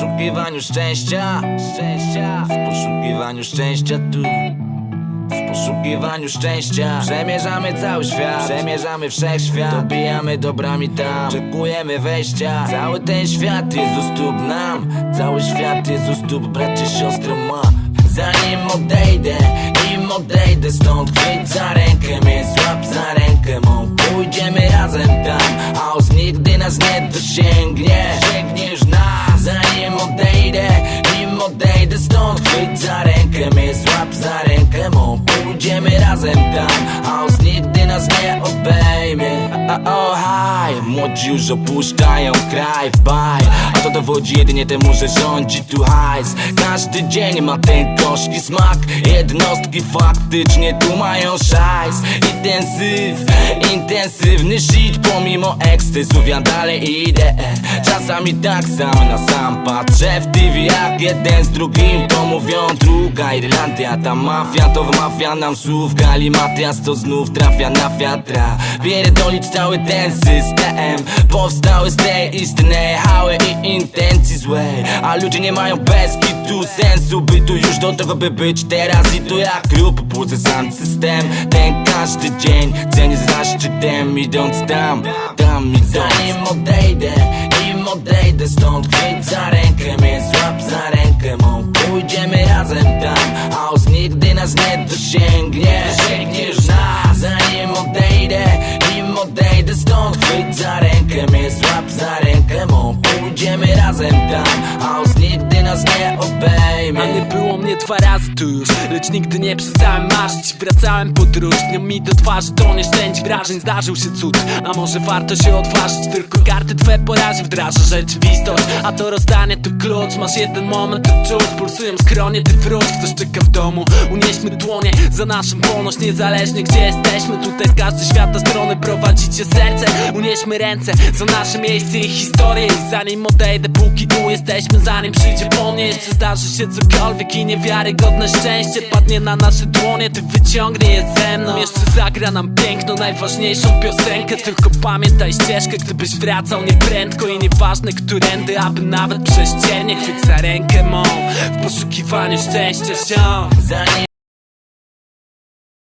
poszukiwaniu szczęścia, szczęścia, w poszukiwaniu szczęścia tu. W poszukiwaniu szczęścia. Przemierzamy cały świat. Przemierzamy wszechświat. Dobijamy dobrami tam. Oczekujemy wejścia. Cały ten świat jest u stóp nam. Cały świat jest u stóp bracie, siostry ma. Zanim odejdę Nim odejdę stąd Chwyć za rękę mnie Złap za rękę mą. Pójdziemy razem tam Chaos nigdy nas nie dosięgnie. Sięgniesz nas odejdę stąd Chwyć za rękę mnie Złap za rękę mą Pójdziemy razem tam. Chaos nigdy nas nie obejmie. A, a, O haj Młodzi już opuszczają kraj Baj. A to dowodzi jedynie temu, że rządzi tu hajs. Każdy dzień ma ten gorzki smak. Jednostki faktycznie tu mają szajs. Intensyw, intensywny shit Pomimo ekscesów ja dalej idę. Czasami tak sam na sam patrzę w TV Jak jeden z drugim to mówią. Druga Irlandia Ta mafia to wmawia nam słów. Galimatias to znów trafia na wiatra. Pierdolić cały ten system. Powstały z tej istnej hały i intencji złej A ludzie nie mają bez kitu sensu By tu już do tego by być teraz. I tu jak klub Budzę sam system. Ten każdy dzień cenię za szczytem Idąc tam, tam idąc. Zanim odejdę, nim odejdę stąd Chwyć za rękę mnie, złap za rękę mą. Pójdziemy razem tam Chaos nigdy nas nie obejmie dwa razy tu już Lecz nigdy nie przestałem marzyć Wracałem podróż Dnią mi do twarzy to nieszczęść wrażeń Zdarzył się cud. A może warto się odważyć Tylko karty twe po razie wdraża rzeczywistość. A to rozdanie to klucz Masz jeden moment to czuć Pulsują skronie, ty wróć Ktoś czeka w domu. Unieśmy dłonie za naszą wolność Niezależnie gdzie jesteśmy. Tutaj z każdej świata strony prowadzicie serce. Unieśmy ręce za nasze miejsce i historię. I zanim odejdę, póki tu jesteśmy Zanim przyjdzie po mnie. Jeszcze zdarzy się cokolwiek i niewiarygodne szczęście Padnie na nasze dłonie, ty wyciągnie je ze mną. Jeszcze zagra nam piękną, najważniejszą piosenkę. Tylko pamiętaj ścieżkę, gdybyś wracał nieprędko I nieważne którędy, aby nawet prześciernie Chwyć za rękę mą. W poszukiwaniu szczęścia się